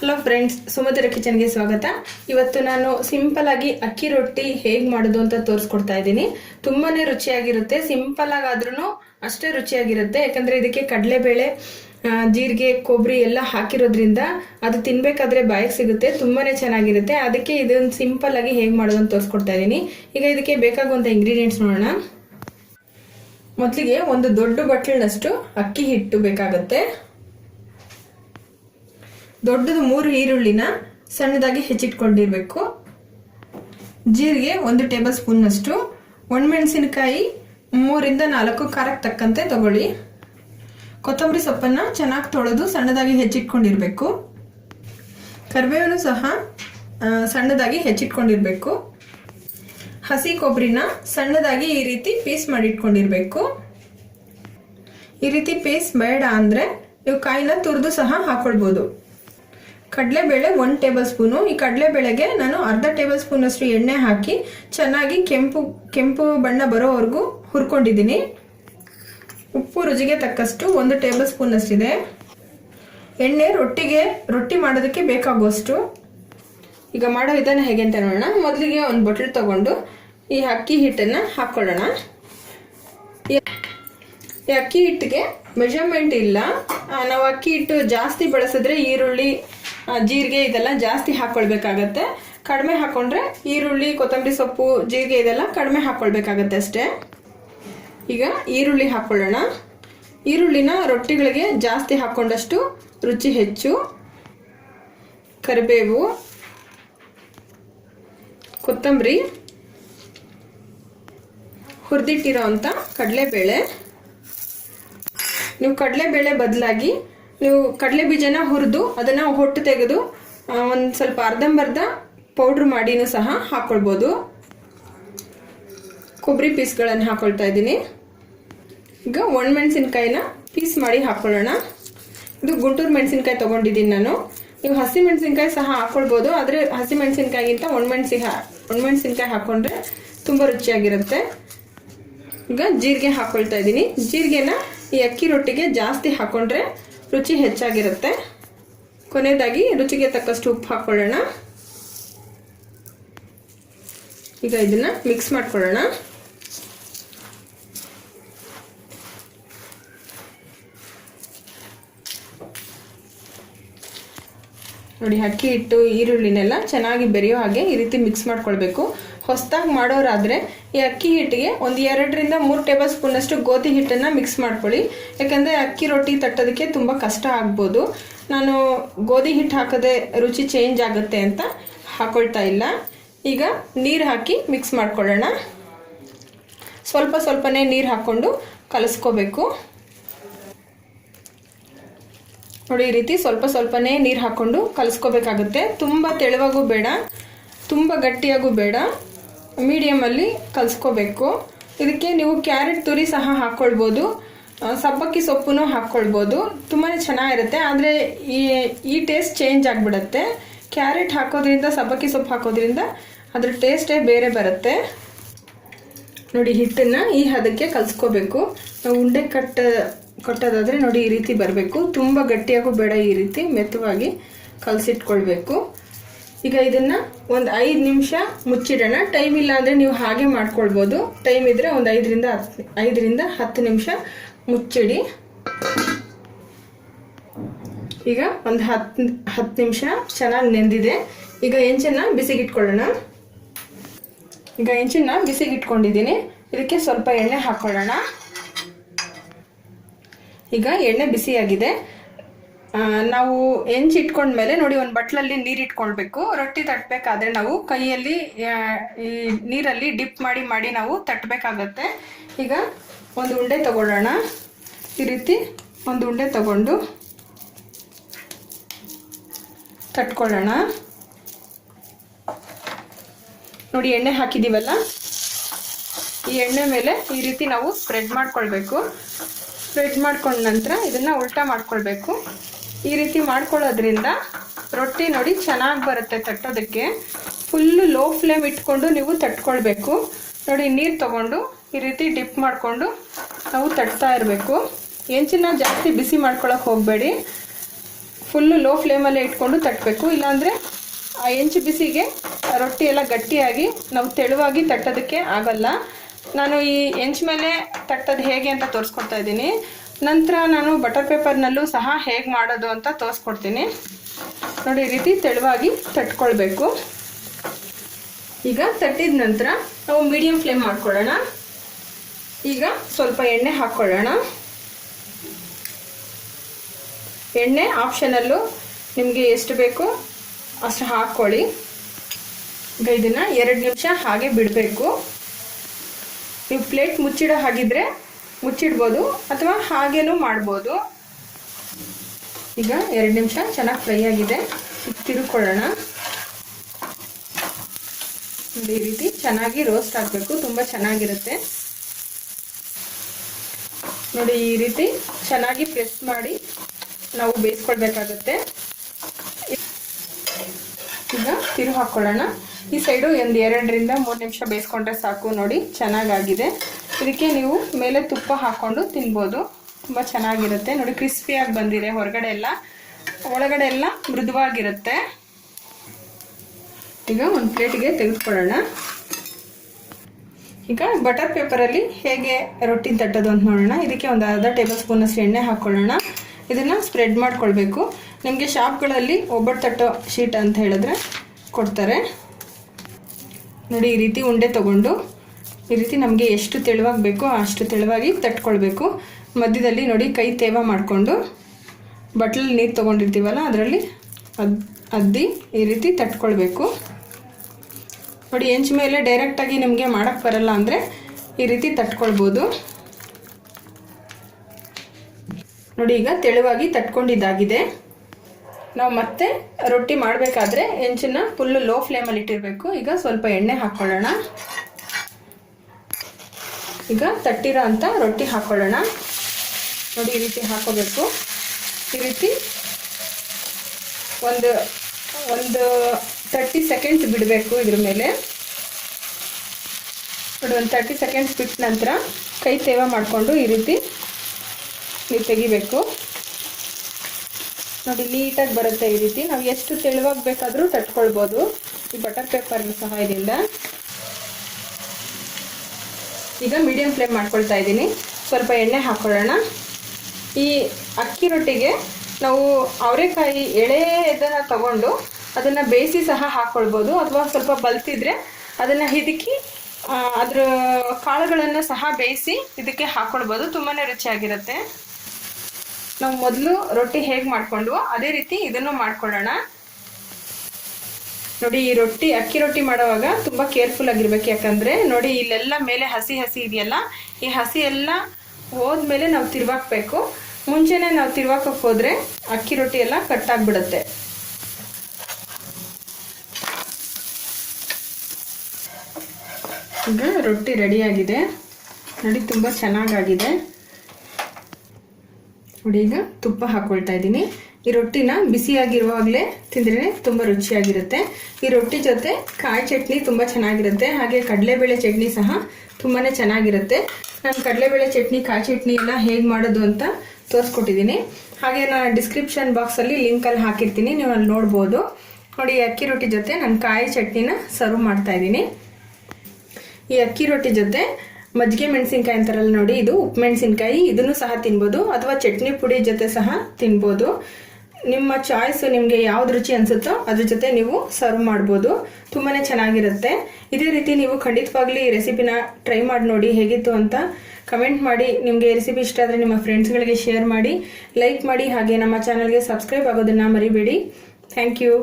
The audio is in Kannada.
ಹಲೋ ಫ್ರೆಂಡ್ಸ್ ಸುಮಧುರ ಕಿಚನ್ಗೆ ಸ್ವಾಗತ. ಇವತ್ತು ನಾನು ಸಿಂಪಲ್ ಆಗಿ ಅಕ್ಕಿ ರೊಟ್ಟಿ ಹೇಗೆ ಮಾಡೋದು ಅಂತ ತೋರಿಸ್ಕೊಡ್ತಾ ಇದ್ದೀನಿ. ತುಂಬಾನೇ ರುಚಿಯಾಗಿರುತ್ತೆ, ಸಿಂಪಲ್ ಆಗಾದ್ರೂ ಅಷ್ಟೇ ರುಚಿಯಾಗಿರುತ್ತೆ. ಯಾಕಂದ್ರೆ ಇದಕ್ಕೆ ಕಡಲೆಬೇಳೆ ಜೀರಿಗೆ ಕೊಬ್ಬರಿ ಎಲ್ಲ ಹಾಕಿರೋದ್ರಿಂದ ಅದು ತಿನ್ಬೇಕಾದ್ರೆ ಬಾಯಿಗೆ ಸಿಗುತ್ತೆ, ತುಂಬಾನೇ ಚೆನ್ನಾಗಿರುತ್ತೆ. ಅದಕ್ಕೆ ಇದನ್ನು ಸಿಂಪಲ್ ಆಗಿ ಹೇಗೆ ಮಾಡೋದು ಅಂತ ತೋರಿಸ್ಕೊಡ್ತಾ ಇದ್ದೀನಿ. ಈಗ ಇದಕ್ಕೆ ಬೇಕಾಗುವಂಥ ಇಂಗ್ರೀಡಿಯೆಂಟ್ಸ್ ನೋಡೋಣ. ಮೊದಲಿಗೆ ಒಂದು ದೊಡ್ಡ ಬಟ್ಲಿನಷ್ಟು ಅಕ್ಕಿ ಹಿಟ್ಟು ಬೇಕಾಗುತ್ತೆ. ದೊಡ್ಡದು ಮೂರು ಈರುಳ್ಳಿನ ಸಣ್ಣದಾಗಿ ಹೆಚ್ಚಿಟ್ಕೊಂಡಿರಬೇಕು. ಜೀರಿಗೆ ಒಂದು ಟೇಬಲ್ ಸ್ಪೂನ್ನಷ್ಟು ಒಣಮೆಣಸಿನಕಾಯಿ ಮೂರಿಂದ ನಾಲ್ಕು ಖಾರಕ್ಕೆ ತಕ್ಕಂತೆ ತಗೊಳ್ಳಿ. ಕೊತ್ತಂಬರಿ ಸೊಪ್ಪನ್ನು ಚೆನ್ನಾಗಿ ತೊಳೆದು ಸಣ್ಣದಾಗಿ ಹೆಚ್ಚಿಟ್ಕೊಂಡಿರಬೇಕು. ಕರಿಬೇವನ್ನು ಸಹ ಸಣ್ಣದಾಗಿ ಹೆಚ್ಚಿಟ್ಕೊಂಡಿರಬೇಕು. ಹಸಿ ಕೊಬ್ಬರಿನ ಸಣ್ಣದಾಗಿ ಈ ರೀತಿ ಪೀಸ್ ಮಾಡಿಟ್ಕೊಂಡಿರಬೇಕು. ಈ ರೀತಿ ಪೀಸ್ ಬೇಡ ಅಂದರೆ ನೀವು ಕಾಯಿನ ತುರಿದು ಸಹ ಹಾಕೊಳ್ಬೋದು. ಕಡಲೆಬೇಳೆ ಒಂದು ಟೇಬಲ್ ಸ್ಪೂನು. ಈ ಕಡಲೆಬೇಳೆಗೆ ನಾನು ಅರ್ಧ ಟೇಬಲ್ ಸ್ಪೂನ್ ಅಷ್ಟು ಎಣ್ಣೆ ಹಾಕಿ ಚೆನ್ನಾಗಿ ಕೆಂಪು ಕೆಂಪು ಬಣ್ಣ ಬರೋವರೆಗೂ ಹುರ್ಕೊಂಡಿದ್ದೀನಿ. ಉಪ್ಪು ರುಚಿಗೆ ತಕ್ಕಷ್ಟು ಒಂದು ಟೇಬಲ್ ಸ್ಪೂನ್ ಅಷ್ಟಿದೆ ಎಣ್ಣೆ ರೊಟ್ಟಿಗೆ, ರೊಟ್ಟಿ ಮಾಡೋದಕ್ಕೆ ಬೇಕಾಗುವಷ್ಟು. ಈಗ ಮಾಡೋ ವಿಧಾನ ಹೇಗೆ ಅಂತ ನೋಡೋಣ. ಮೊದಲಿಗೆ ಒಂದು ಬಟ್ಲು ತಗೊಂಡು ಈ ಅಕ್ಕಿ ಹಿಟ್ಟನ್ನು ಹಾಕ್ಕೊಳ್ಳೋಣ ಈ ಅಕ್ಕಿ ಹಿಟ್ಟಿಗೆ ಮೆಜರ್ಮೆಂಟ್ ಇಲ್ಲ. ನಾವು ಅಕ್ಕಿ ಹಿಟ್ಟು ಜಾಸ್ತಿ ಬಳಸಿದ್ರೆ ಈರುಳ್ಳಿ ಜೀರಿಗೆ ಇದೆಲ್ಲ ಜಾಸ್ತಿ ಹಾಕ್ಕೊಳ್ಬೇಕಾಗತ್ತೆ ಕಡಿಮೆ ಹಾಕೊಂಡ್ರೆ ಈರುಳ್ಳಿ, ಕೊತ್ತಂಬರಿ ಸೊಪ್ಪು, ಜೀರಿಗೆ ಇದೆಲ್ಲ ಕಡಿಮೆ ಹಾಕೊಳ್ಬೇಕಾಗತ್ತೆ ಅಷ್ಟೇ. ಈಗ ಈರುಳ್ಳಿ ಹಾಕೊಳ್ಳೋಣ. ಈರುಳ್ಳಿನ ರೊಟ್ಟಿಗಳಿಗೆ ಜಾಸ್ತಿ ಹಾಕೊಂಡಷ್ಟು ರುಚಿ ಹೆಚ್ಚು. ಕರಿಬೇವು, ಕೊತ್ತಂಬರಿ ಹುರಿದಿಟ್ಟಿರೋ ಅಂಥ ಕಡಲೆಬೇಳೆ. ನೀವು ಕಡಲೆಬೇಳೆ ಬದಲಾಗಿ ನೀವು ಕಡಲೆ ಬೀಜನ ಹುರಿದು ಅದನ್ನು ಹೊಟ್ಟು ತೆಗೆದು ಒಂದು ಸ್ವಲ್ಪ ಅರ್ಧಂಬರ್ಧ ಪೌಡ್ರ್ ಮಾಡಿನೂ ಸಹ ಹಾಕ್ಕೊಳ್ಬೋದು ಕೊಬ್ಬರಿ ಪೀಸ್ಗಳನ್ನು ಹಾಕ್ಕೊಳ್ತಾ ಇದ್ದೀನಿ. ಈಗ ಒಣಮೆಣಸಿನ್ಕಾಯಿನ ಪೀಸ್ ಮಾಡಿ ಹಾಕ್ಕೊಳ್ಳೋಣ ಇದು ಗುಂಟೂರು ಮೆಣಸಿನ್ಕಾಯಿ ತೊಗೊಂಡಿದ್ದೀನಿ ನಾನು. ನೀವು ಹಸಿ ಮೆಣಸಿನ್ಕಾಯಿ ಸಹ ಹಾಕ್ಕೊಳ್ಬೋದು ಆದರೆ ಹಸಿ ಮೆಣಸಿನ್ಕಾಯಿಗಿಂತ ಒಣಮೆಣಸಿ ಹಾ ಒಣಮೆಣಸಿನ್ಕಾಯಿ ಹಾಕ್ಕೊಂಡ್ರೆ ತುಂಬ ರುಚಿಯಾಗಿರುತ್ತೆ. ಈಗ ಜೀರಿಗೆ ಹಾಕ್ಕೊಳ್ತಾ ಇದ್ದೀನಿ. ಜೀರಿಗೆನ ಈ ಅಕ್ಕಿ ರೊಟ್ಟಿಗೆ ಜಾಸ್ತಿ ಹಾಕ್ಕೊಂಡ್ರೆ ರುಚಿ ಹೆಚ್ಚಾಗಿರುತ್ತೆ. ಕೊನೆಯದಾಗಿ ರುಚಿಗೆ ತಕ್ಕಷ್ಟು ಉಪ್ಪು ಹಾಕ್ಕೊಳ್ಳೋಣ ಈಗ ಇದನ್ನ ಮಿಕ್ಸ್ ಮಾಡ್ಕೊಳ್ಳೋಣ. ನೋಡಿ, ಅಕ್ಕಿ ಹಿಟ್ಟು, ಈರುಳ್ಳಿನೆಲ್ಲ ಚೆನ್ನಾಗಿ ಬೆರೆಯೋ ಹಾಗೆ ಈ ರೀತಿ ಮಿಕ್ಸ್ ಮಾಡ್ಕೊಳ್ಬೇಕು. ಹೊಸದಾಗಿ ಮಾಡೋರಾದರೆ ಈ ಅಕ್ಕಿ ಹಿಟ್ಟಿಗೆ ಒಂದು ಎರಡರಿಂದ ಮೂರು ಟೇಬಲ್ ಸ್ಪೂನಷ್ಟು ಗೋಧಿ ಹಿಟ್ಟನ್ನು ಮಿಕ್ಸ್ ಮಾಡ್ಕೊಳ್ಳಿ. ಯಾಕೆಂದರೆ ಅಕ್ಕಿ ರೊಟ್ಟಿ ತಟ್ಟೋದಕ್ಕೆ ತುಂಬ ಕಷ್ಟ ಆಗ್ಬೋದು. ನಾನು ಗೋಧಿ ಹಿಟ್ಟು ಹಾಕದೆ ರುಚಿ ಚೇಂಜ್ ಆಗುತ್ತೆ ಅಂತ ಹಾಕೊಳ್ತಾ ಇಲ್ಲ. ಈಗ ನೀರು ಹಾಕಿ ಮಿಕ್ಸ್ ಮಾಡ್ಕೊಳ್ಳೋಣ. ಸ್ವಲ್ಪ ಸ್ವಲ್ಪನೇ ನೀರು ಹಾಕ್ಕೊಂಡು ಕಲಿಸ್ಕೋಬೇಕು. ನೋಡಿ, ಈ ರೀತಿ ಸ್ವಲ್ಪ ಸ್ವಲ್ಪನೇ ನೀರು ಹಾಕ್ಕೊಂಡು ಕಲಿಸ್ಕೋಬೇಕಾಗುತ್ತೆ. ತುಂಬ ತೆಳುವಾಗೂ ಬೇಡ, ತುಂಬ ಗಟ್ಟಿಯಾಗೂ ಬೇಡ. ಮೀಡಿಯಮಲ್ಲಿ ಕಲಿಸ್ಕೋಬೇಕು. ಇದಕ್ಕೆ ನೀವು ಕ್ಯಾರೆಟ್ ತುರಿ ಸಹ ಹಾಕ್ಕೊಳ್ಬೋದು ಸಬ್ಬಕ್ಕಿ ಸೊಪ್ಪು ಹಾಕ್ಕೊಳ್ಬೋದು ತುಂಬಾ ಚೆನ್ನಾಗಿರುತ್ತೆ. ಆದರೆ ಈ ಈ ಟೇಸ್ಟ್ ಚೇಂಜ್ ಆಗಿಬಿಡುತ್ತೆ. ಕ್ಯಾರೆಟ್ ಹಾಕೋದ್ರಿಂದ, ಸಬ್ಬಕ್ಕಿ ಸೊಪ್ಪು ಹಾಕೋದ್ರಿಂದ ಅದ್ರ ಟೇಸ್ಟೇ ಬೇರೆ ಬರುತ್ತೆ. ನೋಡಿ, ಹಿಟ್ಟನ್ನು ಈ ಹದಕ್ಕೆ ಕಲಿಸ್ಕೋಬೇಕು. ನಾವು ಉಂಡೆ ಕಟ್ಟ, ಕಟ್ಟೋದಾದರೆ ನೋಡಿ ಈ ರೀತಿ ಬರಬೇಕು. ತುಂಬ ಗಟ್ಟಿಯಾಗೂ ಬೇಡ ಈ ರೀತಿ ಮೆತ್ತವಾಗಿ ಕಲಸಿಟ್ಕೊಳ್ಬೇಕು. ಈಗ ಇದನ್ನ ಒಂದು ಐದು ನಿಮಿಷ ಮುಚ್ಚಿಡೋಣ. ಟೈಮ್ ಇಲ್ಲ ಅಂದ್ರೆ ನೀವು ಹಾಗೆ ಮಾಡ್ಕೊಳ್ಬೋದು. ಟೈಮ್ ಇದ್ದರೆ ಒಂದು ಐದರಿಂದ ಹತ್ತು ಐದರಿಂದ ಹತ್ತು ನಿಮಿಷ ಮುಚ್ಚಿಡಿ. ಈಗ ಒಂದು ಹತ್ತು ಹತ್ತು ನಿಮಿಷ ಚೆನ್ನಾಗಿ ನೆಂದಿದೆ. ಈಗ ಹೆಂಚನ್ನ ಬಿಸಿಗಿಟ್ಕೊಳ್ಳೋಣ. ಈಗ ಹೆಂಚನ್ನ ಬಿಸಿಗಿಟ್ಕೊಂಡಿದ್ದೀನಿ. ಇದಕ್ಕೆ ಸ್ವಲ್ಪ ಎಣ್ಣೆ ಹಾಕ್ಕೊಳ್ಳೋಣ ಈಗ ಎಣ್ಣೆ ಬಿಸಿಯಾಗಿದೆ. ನಾವು ಹೆಂಚಿ ಇಟ್ಕೊಂಡ ಮೇಲೆ ನೋಡಿ, ಒಂದು ಬಟ್ಲಲ್ಲಿ ನೀರು ಇಟ್ಕೊಳ್ಬೇಕು. ರೊಟ್ಟಿ ತಟ್ಟಬೇಕಾದ್ರೆ ನಾವು ಕೈಯಲ್ಲಿ ಈ ನೀರಲ್ಲಿ ಡಿಪ್ ಮಾಡಿ ಮಾಡಿ ನಾವು ತಟ್ಟಬೇಕಾಗತ್ತೆ ಈಗ ಒಂದು ಉಂಡೆ ತಗೊಳ್ಳೋಣ. ಈ ರೀತಿ ಒಂದು ಉಂಡೆ ತಗೊಂಡು ತಟ್ಕೊಳ್ಳೋಣ. ನೋಡಿ, ಎಣ್ಣೆ ಹಾಕಿದ್ದೀವಲ್ಲ ಈ ಎಣ್ಣೆ ಮೇಲೆ ಈ ರೀತಿ ನಾವು ಸ್ಪ್ರೆಡ್ ಮಾಡ್ಕೊಳ್ಬೇಕು. ಸ್ಪ್ರೆಡ್ ಮಾಡ್ಕೊಂಡ ನಂತರ ಇದನ್ನು ಉಲ್ಟಾ ಮಾಡ್ಕೊಳ್ಬೇಕು. ಈ ರೀತಿ ಮಾಡ್ಕೊಳ್ಳೋದ್ರಿಂದ ರೊಟ್ಟಿ ನೋಡಿ ಚೆನ್ನಾಗಿ ಬರುತ್ತೆ ತಟ್ಟೋದಕ್ಕೆ. ಫುಲ್ಲು ಲೋ ಫ್ಲೇಮ್ ಇಟ್ಕೊಂಡು ನೀವು ತಟ್ಕೊಳ್ಬೇಕು. ನೋಡಿ, ನೀರು ತಗೊಂಡು ಈ ರೀತಿ ಡಿಪ್ ಮಾಡಿಕೊಂಡು ನಾವು ತಟ್ತಾ ಇರಬೇಕು. ಹೆಂಚಿನ ಜಾಸ್ತಿ ಬಿಸಿ ಮಾಡ್ಕೊಳಕ್ಕೆ ಹೋಗಬೇಡಿ. ಫುಲ್ಲು ಲೋ ಫ್ಲೇಮಲ್ಲೇ ಇಟ್ಕೊಂಡು ತಟ್ಟಬೇಕು ಇಲ್ಲಾಂದರೆ ಆ ಹೆಂಚು ಬಿಸಿಗೆ ರೊಟ್ಟಿ ಎಲ್ಲ ಗಟ್ಟಿಯಾಗಿ ನಾವು ತೆಳುವಾಗಿ ತಟ್ಟೋದಕ್ಕೆ ಆಗಲ್ಲ. ನಾನು ಈ ಹೆಂಚು ಮೇಲೆ ತಟ್ಟೋದು ಹೇಗೆ ಅಂತ ತೋರಿಸ್ಕೊಡ್ತಾ ಇದ್ದೀನಿ. ನಂತರ ನಾನು ಬಟರ್ ಪೇಪರ್ನಲ್ಲೂ ಸಹ ಹೇಗೆ ಮಾಡೋದು ಅಂತ ತೋರಿಸ್ಕೊಡ್ತೀನಿ. ನೋಡಿ, ಈ ರೀತಿ ತೆಳುವಾಗಿ ತಟ್ಕೊಳ್ಬೇಕು. ಈಗ ತಟ್ಟಿದ ನಂತರ ನಾವು ಮೀಡಿಯಂ ಫ್ಲೇಮ್ ಮಾಡ್ಕೊಳ್ಳೋಣ. ಈಗ ಸ್ವಲ್ಪ ಎಣ್ಣೆ ಹಾಕ್ಕೊಳ್ಳೋಣ. ಎಣ್ಣೆ ಆಪ್ಷನಲ್ಲೂ ನಿಮಗೆ ಎಷ್ಟು ಬೇಕೋ ಅಷ್ಟು ಹಾಕ್ಕೊಳ್ಳಿ. ಈಗ ಇದನ್ನು ಎರಡು ನಿಮಿಷ ಹಾಗೆ ಬಿಡಬೇಕು. ನೀವು ಪ್ಲೇಟ್ ಮುಚ್ಚಿಡೋ ಹಾಗಿದ್ರೆ ಮುಚ್ಚಿಡ್ಬೋದು ಅಥವಾ ಹಾಗೇನೂ ಮಾಡ್ಬೋದು. ಈಗ ಎರಡು ನಿಮಿಷ ಚೆನ್ನಾಗಿ ಫ್ರೈ ಆಗಿದೆ. ತಿರುಕೊಳ್ಳೋಣ. ಈ ರೀತಿ ಚೆನ್ನಾಗಿ ರೋಸ್ಟ್ ಆಗಬೇಕು, ತುಂಬ ಚೆನ್ನಾಗಿರುತ್ತೆ. ನೋಡಿ, ಈ ರೀತಿ ಚೆನ್ನಾಗಿ ಪ್ರೆಸ್ ಮಾಡಿ ನಾವು ಬೇಯಿಸ್ಕೊಳ್ಬೇಕಾಗತ್ತೆ. ತಿರು ಹಾಕ್ಕೊಳ್ಳೋಣ ಈ ಸೈಡು ಒಂದು ಎರಡರಿಂದ ಮೂರು ನಿಮಿಷ ಬೇಯಿಸ್ಕೊಂಡ್ರೆ ಸಾಕು ನೋಡಿ, ಚೆನ್ನಾಗಾಗಿದೆ. ಇದಕ್ಕೆ ನೀವು ಮೇಲೆ ತುಪ್ಪ ಹಾಕ್ಕೊಂಡು ತಿನ್ಬೋದು. ತುಂಬ ಚೆನ್ನಾಗಿರುತ್ತೆ. ನೋಡಿ ಕ್ರಿಸ್ಪಿಯಾಗಿ ಬಂದಿದೆ ಹೊರಗಡೆ ಎಲ್ಲ. ಒಳಗಡೆ ಎಲ್ಲ ಮೃದುವಾಗಿರುತ್ತೆ. ಈಗ ಒಂದು ಪ್ಲೇಟಿಗೆ ತೆಗೆದುಕೊಳ್ಳೋಣ. ಈಗ ಬಟರ್ ಪೇಪರಲ್ಲಿ ಹೇಗೆ ರೊಟ್ಟಿ ತಟ್ಟೋದು ಅಂತ ನೋಡೋಣ. ಇದಕ್ಕೆ ಒಂದು ಅರ್ಧ ಟೇಬಲ್ ಸ್ಪೂನಷ್ಟು ಎಣ್ಣೆ ಹಾಕ್ಕೊಳ್ಳೋಣ ಇದನ್ನು ಸ್ಪ್ರೆಡ್ ಮಾಡ್ಕೊಳ್ಬೇಕು. ನಿಮಗೆ ಶಾಪ್ಗಳಲ್ಲಿ ಒಬ್ಬಟ್ಟು ತಟ್ಟೋ ಶೀಟ್ ಅಂತ ಹೇಳಿದ್ರೆ ಕೊಡ್ತಾರೆ. ನೋಡಿ, ಈ ರೀತಿ ಉಂಡೆ ತಗೊಂಡು ಈ ರೀತಿ ನಮಗೆ ಎಷ್ಟು ತೆಳುವಾಗಿ ಬೇಕೋ ಅಷ್ಟು ತೆಳುವಾಗಿ ತಟ್ಕೊಳ್ಬೇಕು. ಮಧ್ಯದಲ್ಲಿ ನೋಡಿ, ಕೈ ತೇವ ಮಾಡಿಕೊಂಡು ಬಟ್ಲಲ್ಲಿ ನೀರು ತೊಗೊಂಡಿರ್ತೀವಲ್ಲ, ಅದರಲ್ಲಿ ಅದ್, ಅದ್ದಿ ಈ ರೀತಿ ತಟ್ಕೊಳ್ಬೇಕು. ನೋಡಿ ಎಂಚ್ ಮೇಲೆ ಡೈರೆಕ್ಟಾಗಿ ನಿಮಗೆ ಮಾಡೋಕ್ಕೆ ಬರಲ್ಲ ಅಂದರೆ ಈ ರೀತಿ ತಟ್ಕೊಳ್ಬೋದು. ನೋಡಿ, ಈಗ ತೆಳುವಾಗಿ ತಟ್ಕೊಂಡಿದ್ದಾಗಿದೆ. ನಾವು ಮತ್ತೆ ರೊಟ್ಟಿ ಮಾಡಬೇಕಾದ್ರೆ ಹೆಂಚನ್ನ ಫುಲ್ಲು ಲೋ ಫ್ಲೇಮಲ್ಲಿ ಇಟ್ಟಿರಬೇಕು. ಈಗ ಸ್ವಲ್ಪ ಎಣ್ಣೆ ಹಾಕ್ಕೊಳ್ಳೋಣ ಈಗ ತಟ್ಟಿರೋ ಅಂತ ರೊಟ್ಟಿ ಹಾಕ್ಕೊಳ್ಳೋಣ ನೋಡಿ, ಈ ರೀತಿ ಹಾಕೋಬೇಕು. ಈ ರೀತಿ ಒಂದು ಒಂದು ತರ್ಟಿ ಸೆಕೆಂಡ್ಸ್ ಬಿಡಬೇಕು ಇದ್ರ ಮೇಲೆ. ನೋಡಿ, ಒಂದು ತರ್ಟಿ ಸೆಕೆಂಡ್ಸ್ ಬಿಟ್ಟ ನಂತರ ಕೈ ತೇವ ಮಾಡಿಕೊಂಡು ಈ ರೀತಿ ನೀವು ತೆಗಿಬೇಕು. ನೋಡಿ, ನೀಟಾಗಿ ಬರುತ್ತೆ ಈ ರೀತಿ. ನಾವು ಎಷ್ಟು ತೆಳುವಾಗಿ ಬೇಕಾದರೂ ತಟ್ಕೊಳ್ಬೋದು. ಈ ಬಟರ್ ಪೇಪರ್ ಸಹಾಯದಿಂದ ಈಗ ಮೀಡಿಯಂ ಫ್ಲೇಮ್ ಮಾಡ್ಕೊಳ್ತಾ ಇದ್ದೀನಿ. ಸ್ವಲ್ಪ ಎಣ್ಣೆ ಹಾಕೊಳ್ಳೋಣ. ಈ ಅಕ್ಕಿ ರೊಟ್ಟಿಗೆ ನಾವು ಅವರೆಕಾಯಿ ಎಳೆದನ್ನು ತಗೊಂಡು ಅದನ್ನು ಬೇಯಿಸಿ ಸಹ ಹಾಕ್ಕೊಳ್ಬೋದು ಅಥವಾ ಸ್ವಲ್ಪ ಬಲ್ತಿದ್ರೆ ಅದನ್ನು ಹಿದಕಿ ಅದ್ರ ಕಾಳುಗಳನ್ನು ಸಹ ಬೇಯಿಸಿ ಇದಕ್ಕೆ ಹಾಕ್ಕೊಳ್ಬೋದು ತುಂಬಾ ರುಚಿಯಾಗಿರುತ್ತೆ. ನಾವು ಮೊದಲು ರೊಟ್ಟಿ ಹೇಗೆ ಮಾಡ್ಕೊಂಡ್ವೋ ಅದೇ ರೀತಿ ಇದನ್ನು ಮಾಡ್ಕೊಳ್ಳೋಣ. ನೋಡಿ, ಈ ರೊಟ್ಟಿ, ಅಕ್ಕಿ ರೊಟ್ಟಿ ಮಾಡುವಾಗ ತುಂಬ ಕೇರ್ಫುಲ್ ಆಗಿರ್ಬೇಕು. ಯಾಕಂದರೆ, ನೋಡಿ, ಇಲ್ಲೆಲ್ಲ ಮೇಲೆ ಹಸಿ ಹಸಿ ಇದೆಯಲ್ಲ, ಈ ಹಸಿ ಎಲ್ಲ ಹೋದ್ಮೇಲೆ ನಾವು ತಿರ್ವಾಕ್ಬೇಕು. ಮುಂಚೆನೇ ನಾವು ತಿರ್ವಾಕಕ್ಕೆ ಹೋದರೆ ಅಕ್ಕಿ ರೊಟ್ಟಿ ಎಲ್ಲ ಕಟ್ಟಾಗ್ಬಿಡುತ್ತೆ ಈಗ ರೊಟ್ಟಿ ರೆಡಿಯಾಗಿದೆ ನೋಡಿ, ತುಂಬ ಚೆನ್ನಾಗಾಗಿದೆ. ನೋಡಿ ಈಗ ತುಪ್ಪ ಹಾಕೊಳ್ತಾ ಇದ್ದೀನಿ. ಈ ರೊಟ್ಟಿನ ಬಿಸಿಯಾಗಿರುವಾಗಲೇ ತಿಂದ್ರೆ ತುಂಬ ರುಚಿಯಾಗಿರುತ್ತೆ. ಈ ರೊಟ್ಟಿ ಜೊತೆ ಕಾಯಿ ಚಟ್ನಿ ತುಂಬ ಚೆನ್ನಾಗಿರುತ್ತೆ. ಹಾಗೆ ಕಡಲೆಬೇಳೆ ಚಟ್ನಿ ಸಹ ತುಂಬಾ ಚೆನ್ನಾಗಿರುತ್ತೆ. ನಾನು ಕಡಲೆಬೇಳೆ ಚಟ್ನಿ, ಕಾಯಿ ಚಟ್ನಿ ಎಲ್ಲ ಹೇಗೆ ಮಾಡೋದು ಅಂತ ತೋರಿಸ್ಕೊಟ್ಟಿದ್ದೀನಿ. ಹಾಗೆ ನಾನು ಡಿಸ್ಕ್ರಿಪ್ಷನ್ ಬಾಕ್ಸಲ್ಲಿ ಲಿಂಕಲ್ಲಿ ಹಾಕಿರ್ತೀನಿ, ನೀವು ಅಲ್ಲಿ ನೋಡ್ಬೋದು. ನೋಡಿ, ಈ ಅಕ್ಕಿ ರೊಟ್ಟಿ ಜೊತೆ ನಾನು ಕಾಯಿ ಚಟ್ನಿನ ಸರ್ವ್ ಮಾಡ್ತಾ ಇದ್ದೀನಿ. ಈ ಅಕ್ಕಿ ರೊಟ್ಟಿ ಜೊತೆ ಮಜ್ಜಿಗೆ ಮೆಣಸಿನ್ಕಾಯಿ ಅಂತಾರಲ್ಲ ನೋಡಿ, ಇದು ಉಪ್ಪು ಮೆಣಸಿನ್ಕಾಯಿ. ಇದನ್ನು ಸಹ ತಿನ್ಬೋದು. ಅಥವಾ ಚಟ್ನಿ ಪುಡಿ ಜೊತೆ ಸಹ ತಿನ್ಬೋದು. ನಿಮ್ಮ ಚಾಯ್ಸ್ ನಿಮಗೆ ಯಾವ್ದು ರುಚಿ ಅನಿಸುತ್ತೋ ಅದ್ರ ಜೊತೆ ನೀವು ಸರ್ವ್ ಮಾಡ್ಬೋದು. ತುಂಬಾ ಚೆನ್ನಾಗಿರುತ್ತೆ. ಇದೇ ರೀತಿ ನೀವು ಖಂಡಿತವಾಗ್ಲಿ ಈ ರೆಸಿಪಿನ ಟ್ರೈ ಮಾಡಿ ನೋಡಿ ಹೇಗಿತ್ತು ಅಂತ ಕಮೆಂಟ್ ಮಾಡಿ. ನಿಮಗೆ ರೆಸಿಪಿ ಇಷ್ಟ ಆದರೆ ನಿಮ್ಮ ಫ್ರೆಂಡ್ಸ್ಗಳಿಗೆ ಶೇರ್ ಮಾಡಿ. ಲೈಕ್ ಮಾಡಿ. ಹಾಗೆ ನಮ್ಮ ಚಾನಲ್ಗೆ ಸಬ್ಸ್ಕ್ರೈಬ್ ಆಗೋದನ್ನು ಮರಿಬೇಡಿ. Thank you